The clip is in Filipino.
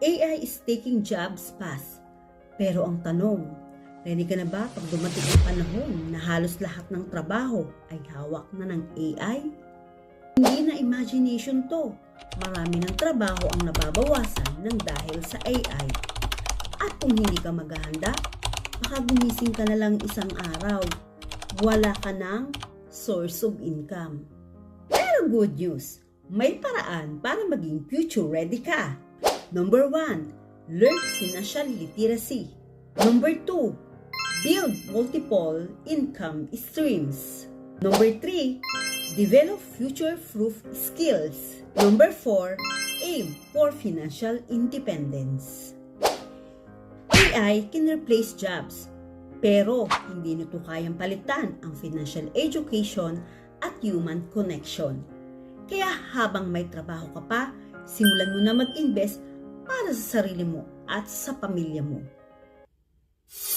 AI is taking jobs fast. Pero ang tanong, ready ka na ba pag dumating ang panahon na halos lahat ng trabaho ay hawak na ng AI? Hindi na imagination to. Marami ng trabaho ang nababawasan ng dahil sa AI. At kung hindi ka maghahanda, baka gumising ka na lang isang araw. Wala ka ng source of income. Pero good news, may paraan para maging future ready ka. Number 1, learn financial literacy. Number 2, build multiple income streams. Number 3, develop future-proof skills. Number 4, aim for financial independence. AI can replace jobs, pero hindi nito kayang palitan ang financial education at human connection. Kaya habang may trabaho ka pa, simulan mo na mag-invest para sa sarili mo at sa pamilya mo.